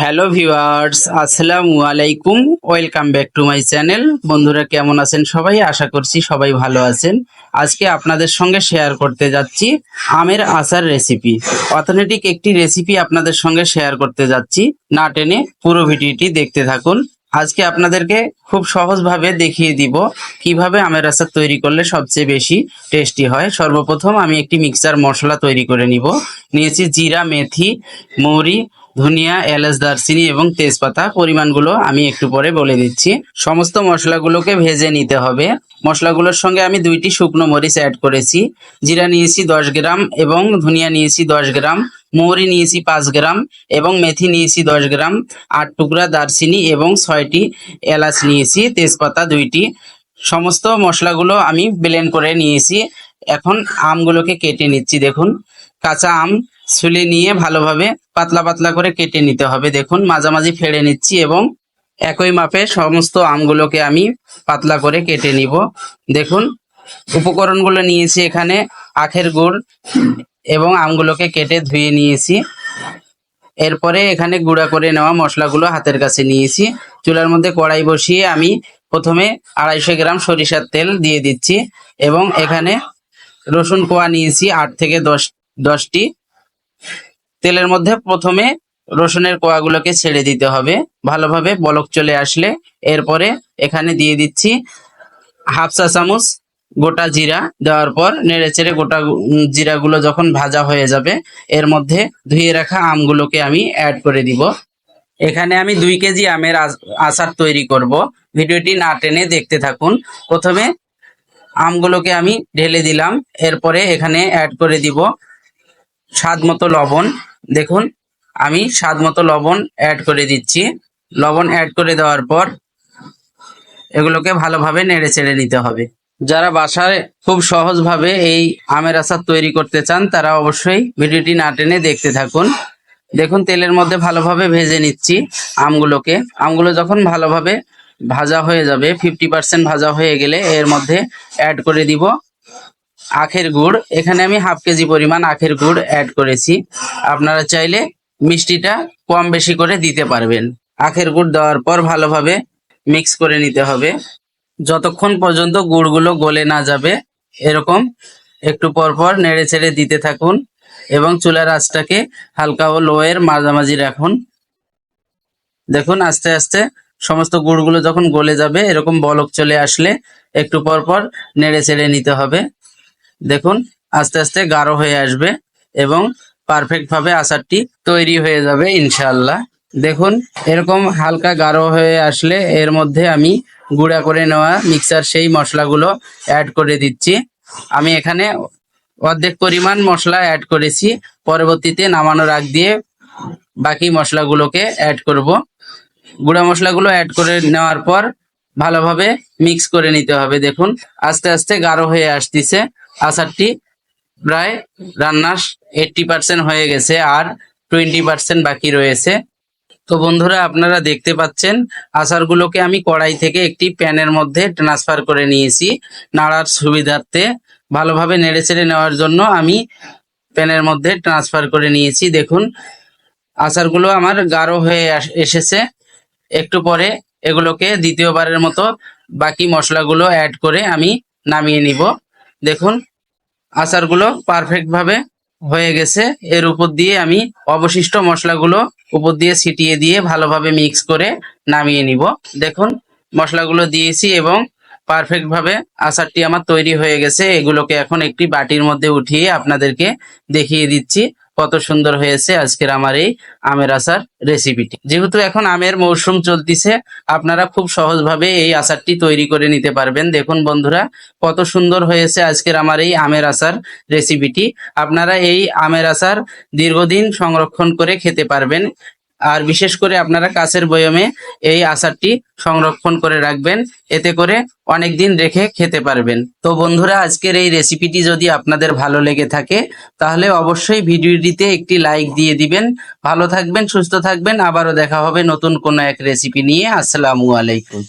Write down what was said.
Hello viewers, আসসালামু আলাইকুম। Welcome back to my channel. বন্ধুরা কেমন আছেন সবাই? আশা করছি সবাই ভালো আছেন। আজকে আপনাদের সঙ্গে শেয়ার করতে যাচ্ছি আমের আচার রেসিপি অথেন্টিক একটি রেসিপি আপনাদের সঙ্গে শেয়ার করতে যাচ্ছি। না টেনে পুরো ভিডিওটি দেখতে থাকুন। আজকে আপনাদেরকে খুব সহজভাবে দেখিয়ে দিব কীভাবে আমের আচার তৈরি করলে সবচেয়ে বেশি টেস্টি হয়। সর্বপ্রথম আমি একটি মিক্সচার মশলা তৈরি করে নিব। নিয়েছি জিরা, মেথি, মৌরি ধনিয়া, এলাচ, দারচিনি এবং তেজপাতা পরিমাণগুলো আমি একটু পরে বলে দিচ্ছি। সমস্ত মশলাগুলোকে ভেজে নিতে হবে। মশলাগুলোর সঙ্গে আমি দুইটি শুকনো মরিচ অ্যাড করেছি। জিরা নিয়েছি দশ গ্রাম এবং ধনিয়া নিয়েছি দশ গ্রাম, মৌরি নিয়েছি পাঁচ গ্রাম এবং মেথি নিয়েছি দশ গ্রাম, আট টুকরা দারচিনি এবং ছয়টি এলাচ নিয়েছি, তেজপাতা দুইটি। সমস্ত মশলাগুলো আমি ব্লেন্ড করে নিয়েছি। এখন আমগুলোকে কেটে নিচ্ছি, দেখুন। কাঁচা আম ছুলে নিয়ে ভালোভাবে পাতলা পাতলা করে কেটে নিতে হবে, দেখুন। মাঝামাঝি ফেড়ে নিচ্ছি এবং একই মাপে সমস্ত আমগুলোকে আমি পাতলা করে কেটে নিব। দেখুন, উপকরণগুলো নিয়েছি এখানে আখের গুড় এবং আমগুলোকে কেটে ধুয়ে নিয়েছি। এরপরে এখানে গুঁড়া করে নেওয়া মশলাগুলো হাতের কাছে নিয়েছি। চুলার মধ্যে কড়াই বসিয়ে আমি প্রথমে আড়াইশো গ্রাম সরিষার তেল দিয়ে দিচ্ছি এবং এখানে রসুন কোয়া নিয়েছি আট থেকে দশ, দশটি। তেলের মধ্যে প্রথমে রসুনের কোয়াগুলোকে ছেড়ে দিতে হবে। ভালোভাবে বলক চলে আসলে এরপরে এখানে দিয়ে দিচ্ছি হাফ চা চামচ গোটা জিরা। দেওয়ার পর নেড়ে চেড়ে গোটা জিরাগুলো যখন ভাজা হয়ে যাবে, এর মধ্যে ধুয়ে রাখা আমগুলোকে আমি অ্যাড করে দিব। এখানে আমি দুই কেজি আমের আচ- আচার তৈরি করব। ভিডিওটি না টেনে দেখতে থাকুন। প্রথমে আমগুলোকে আমি ঢেলে দিলাম। এরপরে এখানে অ্যাড করে দিব স্বাদ মতো লবণ। দেখুন, আমি স্বাদ মতো লবণ অ্যাড করে দিচ্ছি। লবণ অ্যাড করে দেওয়ার পর এগুলোকে ভালোভাবে নেড়ে চেড়ে নিতে হবে। যারা বাসায় খুব সহজভাবে এই আমের আচার তৈরি করতে চান, তারা অবশ্যই ভিডিওটি না টেনে দেখতে থাকুন। দেখুন, তেলের মধ্যে ভালোভাবে ভেজে নিচ্ছি আমগুলোকে। আমগুলো যখন ভালোভাবে ভাজা হয়ে যাবে। ফিফটি পার্সেন্ট ভাজা হয়ে গেলে এর মধ্যে অ্যাড করে দিব আখের গুড়। এখানে আমি হাফ কেজি পরিমাণ আখের গুড় অ্যাড করেছি। আপনারা চাইলে মিষ্টিটা কম বেশি করে দিতে পারবেন। আখের গুড় দেওয়ার পর ভালোভাবে মিক্স করে নিতে হবে। যতক্ষণ পর্যন্ত গুড়গুলো গলে না যাবে, এরকম একটু পর পর নেড়ে ছেড়ে দিতে থাকুন এবং চুলার আঁচটাকে হালকা ও লোয়ের মাঝামাঝি রাখুন। দেখুন আস্তে আস্তে সমস্ত গুড়গুলো যখন গলে যাবে, এরকম বলক চলে আসলে একটু পর পর নেড়ে চেড়ে নিতে হবে। দেখুন, আস্তে আস্তে গাঢ় হয়ে আসবে এবং পারফেক্ট ভাবে আচারটি তৈরি হয়ে যাবে ইনশাআল্লাহ। দেখুন, এরকম হালকা গাঢ় হয়ে আসলে এর মধ্যে আমি গুঁড়া করে নেওয়া মিক্সার সেই মশলাগুলো অ্যাড করে দিচ্ছি। আমি এখানে অর্ধেক পরিমাণ মশলা অ্যাড করেছি। পরবর্তীতে নামানোর আগ দিয়ে বাকি মশলাগুলোকে অ্যাড করব। গুঁড়া মশলাগুলো অ্যাড করে নেওয়ার পর ভালোভাবে মিক্স করে নিতে হবে। দেখুন, আস্তে আস্তে গাঢ় হয়ে আসতেছে। আচারটি প্রায় রান্নার এইটটি পার্সেন্ট হয়ে গেছে আর টোয়েন্টি পার্সেন্ট বাকি রয়েছে। তো বন্ধুরা, আপনারা দেখতে পাচ্ছেন, আচারগুলোকে আমি কড়াই থেকে একটি প্যানের মধ্যে ট্রান্সফার করে নিয়েছি। নাড়ার সুবিধার্থে ভালোভাবে নেড়ে চেড়ে নেওয়ার জন্য আমি প্যানের মধ্যে ট্রান্সফার করে নিয়েছি। দেখুন, আচারগুলো আমার গাঢ় হয়ে এসেছে। একটু পরে এগুলোকে দ্বিতীয়বারের মতো বাকি মশলাগুলো অ্যাড করে আমি নামিয়ে নিব। দেখুন, আচারগুলো পারফেক্টভাবে হয়ে গেছে। এর উপর দিয়ে আমি অবশিষ্ট মশলাগুলো উপর দিয়ে ছিটিয়ে দিয়ে ভালোভাবে মিক্স করে নামিয়ে নিব। দেখুন, মশলাগুলো দিয়েছি এবং পারফেক্ট ভাবে আচারটি আমার তৈরি হয়ে গেছে। এগুলোকে এখন একটি বাটির মধ্যে উঠিয়ে আপনাদেরকে দেখিয়ে দিচ্ছি। কত সুন্দর হয়েছে আজকের আমার এই আমের আচার রেসিপিটি যেহেতু এখন আমের মৌসুম চলতিছে, আপনারা খুব সহজভাবে এই আচারটি তৈরি করে নিতে পারবেন। দেখুন বন্ধুরা, কত সুন্দর হয়েছে আজকের আমার এই আমের আচার রেসিপিটি আপনারা এই আমের আচার দীর্ঘদিন সংরক্ষণ করে খেতে পারবেন। আর বিশেষ করে আপনারা কাছের বয়মে এই আচারটি সংরক্ষণ করে রাখবেন। এতে করে অনেক দিন রেখে খেতে পারবেন। তো বন্ধুরা, আজকের এই রেসিপিটি যদি আপনাদের ভালো লেগে থাকে, তাহলে অবশ্যই ভিডিওটিতে একটি লাইক দিয়ে দিবেন। ভালো থাকবেন, সুস্থ থাকবেন। আবারও দেখা হবে নতুন কোনো এক রেসিপি নিয়ে। আসসালামু আলাইকুম।